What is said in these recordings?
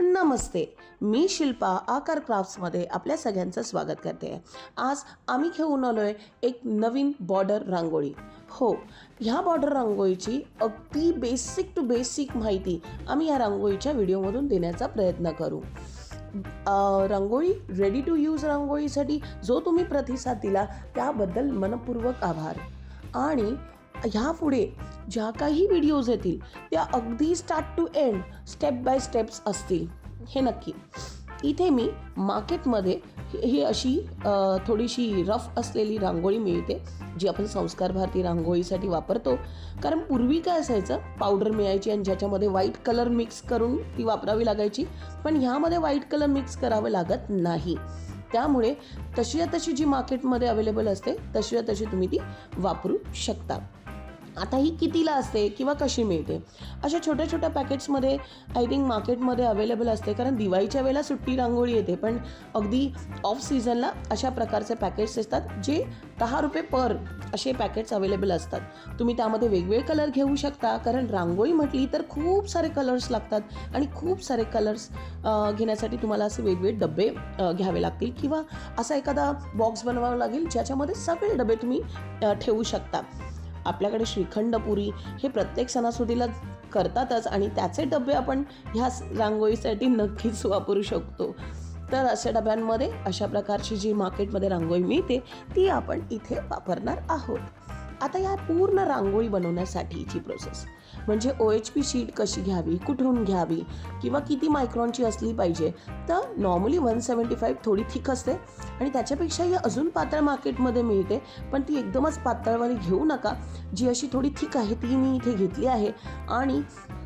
नमस्ते. मी शिल्पा आकार क्राफ्ट्समध्ये आपल्या सगळ्यांचं स्वागत करते. आज आम्ही घेऊन आलो आहे एक नवीन बॉर्डर रांगोळी. हो ह्या बॉर्डर रांगोळीची अगदी बेसिक टू बेसिक माहिती आम्ही या रांगोळीच्या व्हिडिओमधून देण्याचा प्रयत्न करू. रांगोळी रेडी टू यूज रांगोळीसाठी जो तुम्ही प्रतिसाद दिला त्याबद्दल मनपूर्वक आभार. आणि ह्यापुढे ज्या काही व्हिडिओज येतील त्या अगदी start to end step by steps असतील. हे नक्की. इथे मी मार्केटमध्ये ही अशी थोडीशी रफ असलेली रांगोळी मिळते जी आपण संस्कार भारती रांगोळीसाठी वापरतो. कारण पूर्वी काय असायचं पावडर मिळायची आणि ज्याच्यामध्ये व्हाईट कलर मिक्स करून ती वापरावी लागायची पण ह्यामध्ये व्हाईट कलर मिक्स करावं लागत नाही. त्यामुळे तशी तशी जी मार्केटमध्ये अवेलेबल असते तशी तशी तुम्ही ती वापरू शकता. आता ही कितीला असते किंवा कशी मिळते? अशा छोट्या छोट्या पॅकेट्समध्ये आय थिंक मार्केटमध्ये अवेलेबल असते. कारण दिवाळीच्या वेळेला सुट्टी रांगोळी येते. पण अगदी ऑफ सीझनला अशा प्रकारचे पॅकेट्स असतात जे दहा रुपये पर असे पॅकेट्स अवेलेबल असतात. तुम्ही त्यामध्ये वेगवेगळे कलर घेऊ शकता. कारण रांगोळी म्हटली तर खूप सारे कलर्स लागतात. आणि खूप सारे कलर्स घेण्यासाठी तुम्हाला असे वेगवेगळे डबे घ्यावे लागतील. किंवा असा एखादा बॉक्स बनवावा लागेल ज्याच्यामध्ये सगळे डबे तुम्ही ठेवू शकता. आपल्याकडे श्रीखंड पुरी हे प्रत्येक सणासुदीला करतातच आणि त्याचे डबे आपण ह्या रांगोळीसाठी नक्कीच वापरू शकतो. तर अशा डब्यांमध्ये अशा प्रकारची जी मार्केटमध्ये रांगोळी मिळते ती आपण इथे वापरणार आहोत. आता या पूर्ण रांगोळी बनवण्यासाठीची प्रोसेस म्हणजे ओ एच पी शीट कशी घ्यावी कुठून घ्यावी किंवा किती मायक्रॉनची असली पाहिजे तर नॉर्मली वन सेवन्टी फाईव्ह थोडी थिक असते. आणि त्याच्यापेक्षा ही अजून पातळ मार्केटमध्ये मिळते पण ती एकदमच पातळवाली घेऊ नका. जी अशी थोडी थिक आहे ती मी इथे घेतली आहे आणि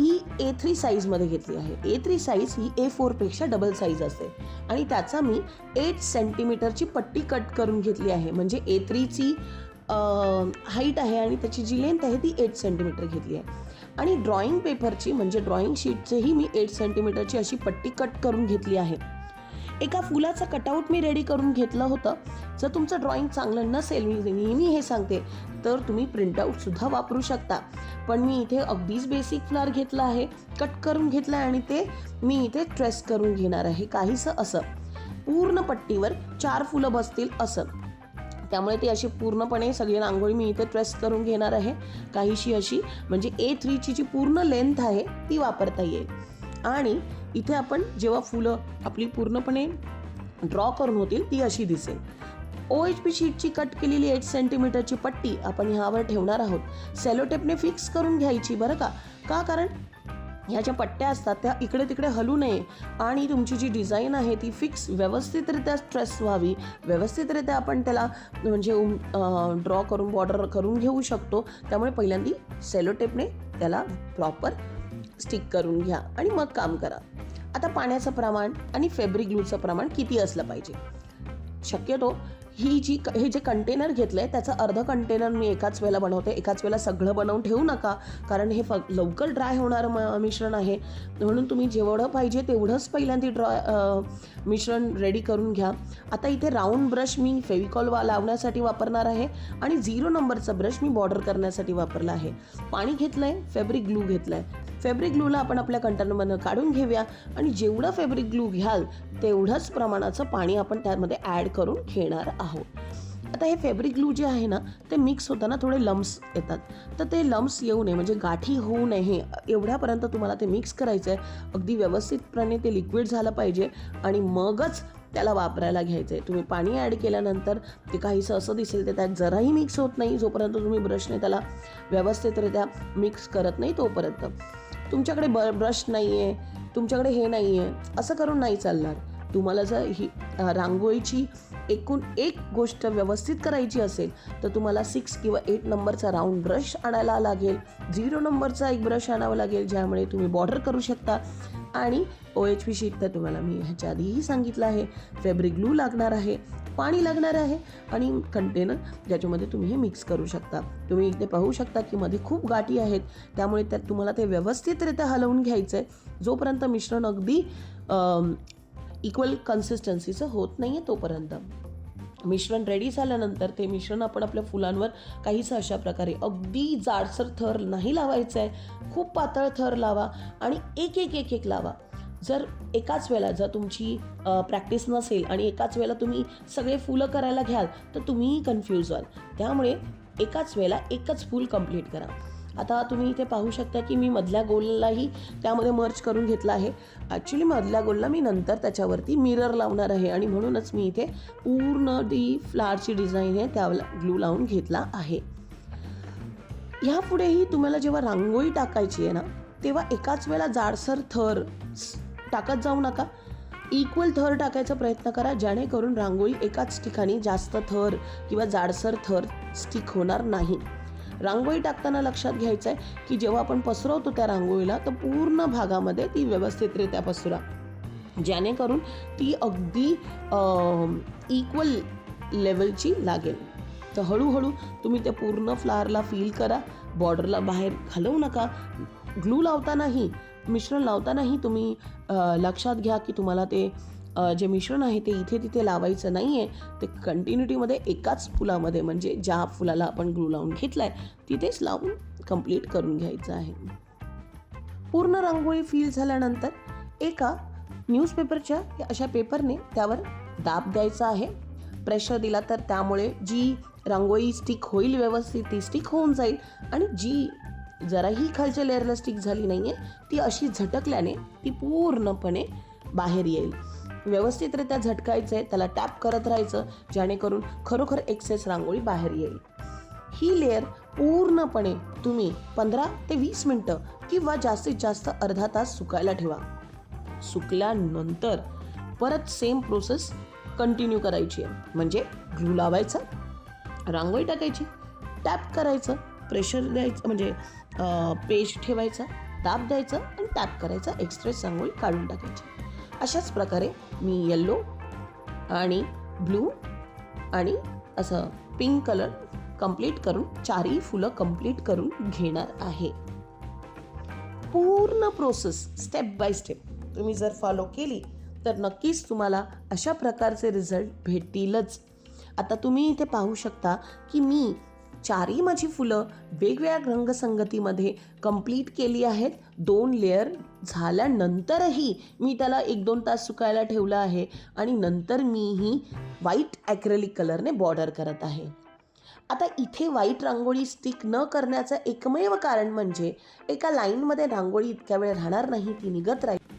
ही ए थ्री साईजमध्ये घेतली आहे. ए थ्री साईज ही ए फोरपेक्षा डबल साईज असते. आणि त्याचा मी एट सेंटीमीटरची पट्टी कट करून घेतली आहे. म्हणजे ए थ्रीची हाईट आहे आणि त्याची जी लेंथ आहे ती एट सेंटीमीटर घेतली आहे. आणि ड्रॉइंग पेपरची म्हणजे ड्रॉइंग शीटचीही मी एट सेंटीमीटरची अशी पट्टी कट करून घेतली आहे. एका फुलाचं कटआउट मी रेडी करून घेतलं होतं. जर तुमचं ड्रॉइंग चांगलं नसेल मी नेहमी हे सांगते तर तुम्ही प्रिंटआउटसुद्धा वापरू शकता. पण मी इथे अगदीच बेसिक फ्लार घेतला आहे कट करून घेतलं आहे आणि ते मी इथे ट्रेस करून घेणार आहे काहीसं असं. पूर्ण पट्टीवर चार फुलं बसतील असं. त्यामुळे ती अशी पूर्णपणे सगळी रांगोळी मी इथे ट्रेस करून घेणार आहे. काहीशी अशी म्हणजे ए थ्रीची जी पूर्ण लेंथ आहे ती वापरता येईल. आणि इथे आपण जेव्हा फुलं आपली पूर्णपणे ड्रॉ करून होतील ती अशी दिसेल. ओ एच पी शीटची कट केलेली एट सेंटीमीटरची पट्टी आपण ह्यावर ठेवणार आहोत. सेलोटेपने फिक्स करून घ्यायची बरं का? का? कारण ह्या ज्या पट्ट्या असतात त्या इकडे तिकडे हलू नये. आणि तुमची जी डिझाईन आहे ती फिक्स व्यवस्थितरित्या स्ट्रेस व्हावी. व्यवस्थितरित्या आपण त्याला म्हणजे ड्रॉ करून बॉर्डर करून घेऊ शकतो. त्यामुळे पहिल्यांदा सेलोटेपने त्याला प्रॉपर स्टिक करून घ्या आणि मग काम करा. आता पाण्याचं प्रमाण आणि फॅब्रिक ग्लूचं प्रमाण किती असलं पाहिजे? शक्यतो ही जी हे जे कंटेनर घेतलं आहे त्याचं अर्ध कंटेनर मी एकाच वेळेला बनवते. एकाच वेळेला सगळं बनवून ठेवू नका कारण हे फक्त लवकर ड्राय होणारं म मिश्रण आहे. म्हणून तुम्ही जेवढं पाहिजे तेवढंच पहिल्यांदा ड्रॉ मिश्रण रेडी करून घ्या. आता इथे राऊंड ब्रश मी फेविकॉल वा लावण्यासाठी वापरणार आहे आणि झिरो नंबरचा ब्रश मी बॉर्डर करण्यासाठी वापरला आहे. पाणी घेतलं आहे फॅब्रिक ग्लू घेतलं आहे फॅब्रिक ग्लूला आपण आपल्या कंटेनरमधनं काढून घेऊया आणि जेवढं फॅब्रिक ग्लू घ्याल तेवढंच प्रमाणाचं पाणी आपण त्यामध्ये ॲड करून घेणार आहोत. आता हे फॅब्रिक ग्लू जे आहे ना ते मिक्स होताना थोडे लम्स येतात. तर ते लम्स येऊ नये म्हणजे गाठी होऊ नये एवढ्यापर्यंत तुम्हाला ते मिक्स करायचं आहे अगदी व्यवस्थितपणे ते लिक्विड झालं पाहिजे आणि मगच त्याला वापरायला घ्यायचं आहे तुम्ही पाणी ॲड केल्यानंतर ते काहीसं असं दिसेल तर त्यात जराही मिक्स होत नाही जोपर्यंत तुम्ही ब्रशने त्याला व्यवस्थितरित्या मिक्स करत नाही तोपर्यंत. तुमच्याकडे ब ब्रश नाही आहे तुमच्याकडे हे नाही आहे असं करून नाही चालणार. तुम्हाला जर ही रांगोळीची एकूण एक गोष्ट व्यवस्थित करायची असेल तर तुम्हाला सिक्स किंवा एट नंबरचा राऊंड ब्रश आणायला लागेल. झिरो नंबरचा एक ब्रश आणावा लागेल ज्यामुळे तुम्ही बॉर्डर करू शकता. आणि ओ एच पी शीट तर तुम्हाला मी ह्याच्या आधीही सांगितलं आहे. फॅब्रिक ग्लू लागणार आहे पाणी लागणार आहे आणि कंटेनर ज्याच्यामध्ये तुम्ही हे मिक्स करू शकता. तुम्ही इथे पाहू शकता की मध्ये खूप गाठी आहेत. त्यामुळे त्यात तुम्हाला ते व्यवस्थितरित्या हलवून घ्यायचं आहे जोपर्यंत मिश्रण अगदी इक्वल कन्सिस्टन्सीचं होत नाही आहे तोपर्यंत. मिश्रण रेडी झाल्यानंतर ते मिश्रण आपण आपल्या फुलांवर काहीसं अशा प्रकारे अगदी जाडसर थर नाही लावायचं आहे खूप पातळ थर लावा आणि एक एक एक एक लावा. जर एकाच वेळेला जर तुमची प्रॅक्टिस नसेल आणि एकाच वेळेला तुम्ही सगळे फुलं करायला घ्याल तर तुम्हीही कन्फ्यूज व्हाल. त्यामुळे एकाच वेळेला एकच फूल कंप्लीट करा. आता तुम्ही इथे पाहू शकता की मी मधल्या गोललाही त्यामध्ये मर्च करून घेतला आहे. ॲक्च्युली मधल्या गोलला मी नंतर त्याच्यावरती मिरर लावणार आहे आणि म्हणूनच मी इथे पूर्ण डी फ्लावरची डिझाईन आहे त्याला ग्लू लावून घेतला आहे. ह्यापुढेही तुम्हाला जेव्हा रांगोळी टाकायची आहे ना तेव्हा एकाच वेळा जाडसर थर टाकत जाऊ नका. इक्वल थर टाकायचा प्रयत्न करा जेणेकरून रांगोळी एकाच ठिकाणी जास्त थर किंवा जाडसर थर स्टिक होणार नाही. रांगोळी टाकताना लक्षात घ्यायचं आहे की जेव्हा आपण पसरवतो त्या रांगोळीला तर पूर्ण भागामध्ये ती व्यवस्थितरित्या पसरा. जेणेकरून ती अगदी इक्वल लेवलची लागेल. तर हळूहळू तुम्ही ते पूर्ण फ्लावरला फील करा बॉर्डरला बाहेर घालवू नका. ग्लू लावतानाही मिश्रण लावतानाही तुम्ही लक्षात घ्या की तुम्हाला ते जे मिश्रण आहे ते इथे तिथे लावायचं नाही आहे ते कंटिन्युटीमध्ये एकाच फुलामध्ये म्हणजे ज्या फुलाला आपण ग्लू लावून घेतला आहे तिथेच लावून कंप्लीट करून घ्यायचं आहे. पूर्ण रांगोळी फील झाल्यानंतर एका न्यूजपेपरच्या अशा पेपरने त्यावर दाब द्यायचा आहे. प्रेशर दिला तर त्यामुळे जी रांगोळी स्टिक होईल व्यवस्थित ती स्टिक होऊन जाईल आणि जी जराही खालच्या लेअरला स्टिक झाली नाही आहे ती अशी झटकल्याने ती पूर्णपणे बाहेर येईल. व्यवस्थितरित्या झटकायचं आहे त्याला टॅप करत राहायचं जेणेकरून खरोखर एक्सेस रांगोळी बाहेर येईल. ही लेअर पूर्णपणे तुम्ही पंधरा ते वीस मिनटं किंवा जास्तीत जास्त अर्धा तास सुकायला ठेवा. सुकल्यानंतर परत सेम प्रोसेस कंटिन्यू करायची आहे. म्हणजे ग्लू लावायचा रांगोळी टाकायची टॅप करायचं प्रेशर द्यायचं म्हणजे पेज ठेवायचा ताप द्यायचं आणि टॅप करायचा एक्सप्रेस रांगोळी काढून टाकायची. अशाच प्रकारे मी येल्लो आणि ब्लू आणि असं पिंक कलर कंप्लीट करून चारही फुलं कंप्लीट करून घेणार आहे. पूर्ण प्रोसेस स्टेप बाय स्टेप तुम्ही जर फॉलो केली तर नक्कीच तुम्हाला अशा प्रकारचे रिझल्ट भेटतीलच आता तुम्ही इथे पाहू शकता की मी चारही माझी फुलं वेगवेगळ्या रंगसंगतीमध्ये कंप्लीट केली आहेत. दोन लेअर झाल्यानंतरही मी त्याला एक दोन तास सुकायला ठेवलं आहे आणि नंतर मी ही व्हाईट ॲक्रेलिक कलरने बॉर्डर करत आहे. आता इथे व्हाईट रांगोळी स्टिक न करण्याचं एकमेव कारण म्हणजे एका लाईनमध्ये रांगोळी इतक्या वेळ राहणार नाही ती निघत राहील.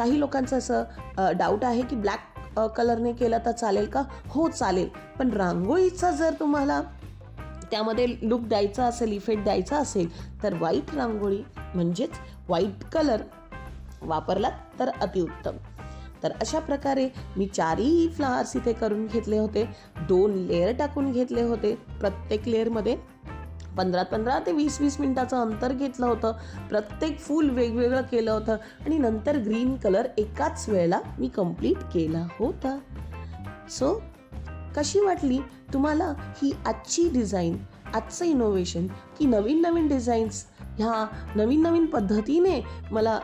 काही लोकांचं असं डाऊट आहे की ब्लॅक कलरने केलं तर चालेल का? हो चालेल. पण रांगोळीचा जर तुम्हाला त्यामध्ये लुक द्यायचा असेल इफेक्ट द्यायचा असेल तर व्हाईट रांगोळी म्हणजेच व्हाईट कलर वापरला तर अतिउत्तम. तर अशा प्रकारे मी चारही फ्लावर्स इथे करून घेतले होते. दोन लेअर टाकून घेतले होते प्रत्येक लेअरमध्ये पंधरा पंधरा ते वीस वीस मिनिटाचं अंतर घेतलं होतं. प्रत्येक फूल वेगवेगळं केलं होतं. आणि नंतर ग्रीन कलर एकाच वेळेला मी कंप्लीट केला होता. सो कशी वाटली? तुम्हाला ही आजची डिझाईन आजचं इनोव्हेशन की नवीन नवीन डिझाईन्स ह्या नवीन नवीन पद्धतीने मला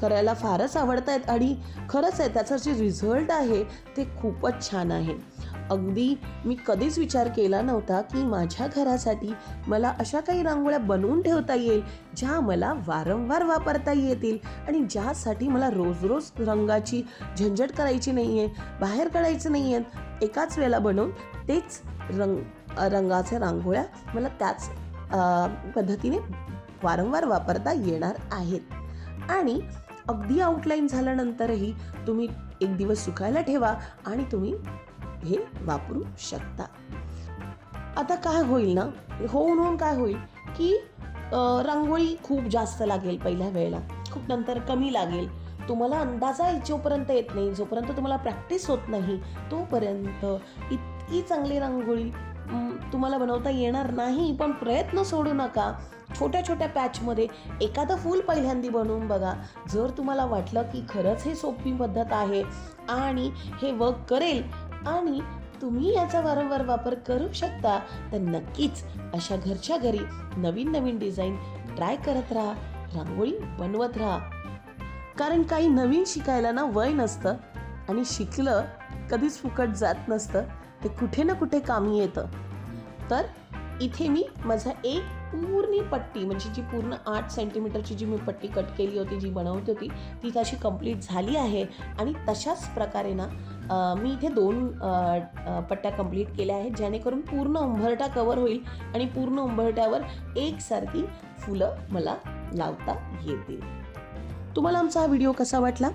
करायला फारच आवडत आहेत आणि खरंच आहे त्याचा जे रिझल्ट आहे ते खूपच छान आहे. अगदी मी कधीच विचार केला नव्हता की माझ्या घरासाठी मला अशा काही रांगोळ्या बनवून ठेवता येईल ज्या मला वारंवार वापरता येतील आणि ज्यासाठी मला रोज रोज रंगाची झंझट करायची नाही आहे बाहेर काढायचं नाही आहे एकाच वेळेला बनवून तेच रंग रंगाच्या रांगोळ्या मला त्याच पद्धतीने वारंवार वापरता येणार आहेत. आणि अगदी आउटलाईन झाल्यानंतरही तुम्ही एक दिवस सुकायला ठेवा आणि तुम्ही हे वापरू शकता. आता काय होईल ना? होऊन होऊन काय होईल की रांगोळी खूप जास्त लागेल पहिल्या वेळेला. खूप नंतर कमी लागेल. तुम्हाला अंदाजा जोपर्यंत येत नाही. जोपर्यंत तुम्हाला प्रॅक्टिस होत नाही तोपर्यंत इतकी चांगली रांगोळी तुम्हाला बनवता येणार नाही. पण प्रयत्न सोडू नका. छोट्या छोट्या पॅचमध्ये एखादं फूल पहिल्यांदी बनवून बघा. जर तुम्हाला वाटलं की खरंच हे सोपी पद्धत आहे आणि हे वर्क करेल आणि तुम्ही याचा वारंवार वापर करू शकता तर नक्कीच अशा घरच्या घरी नवीन नवीन डिझाईन ट्राय करत राहा रांगोळी बनवत राहा. कारण काही नवीन शिकायला ना वय नसतं आणि शिकलं कधीच फुकट जात नसतं ते कुठे ना कुठे कामी येतं. तर इथे मी माझा एक पूर्ण पट्टी म्हणजे जी पूर्ण आठ सेंटीमीटरची जी मी पट्टी कट केली होती जी बनवली होती ती तशी कंप्लीट झाली आहे. आणि तशाच प्रकारे ना मी इथे दोन पट्ट्या कंप्लीट केल्या आहेत जेणेकरून पूर्ण उंबरठा कवर होईल आणि पूर्ण उंबरठ्यावर एकसारखी फुलं मला लावता येतील. तुम्हाला आमचा हा व्हिडिओ कसा वाटला?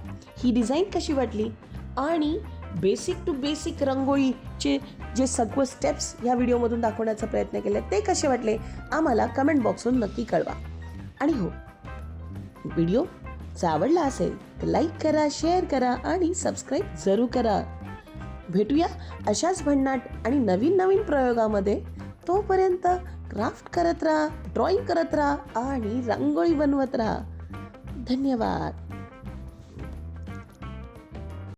ही डिझाईन कशी वाटली? आणि बेसिक टू बेसिक रंगोळीचे जे सगळं स्टेप्स या व्हिडिओमधून दाखवण्याचा प्रयत्न केला ते कसे वाटले आम्हाला कमेंट बॉक्सवरून नक्की कळवा. आणि हो व्हिडिओ जर आवडला असेल तर लाईक करा शेअर करा आणि सबस्क्राईब जरूर करा. भेटूया अशाच भन्नाट आणि नवीन नवीन प्रयोगामध्ये. तोपर्यंत क्राफ्ट करत राहा ड्रॉइंग करत राहा आणि रांगोळी बनवत राहा. धन्यवाद.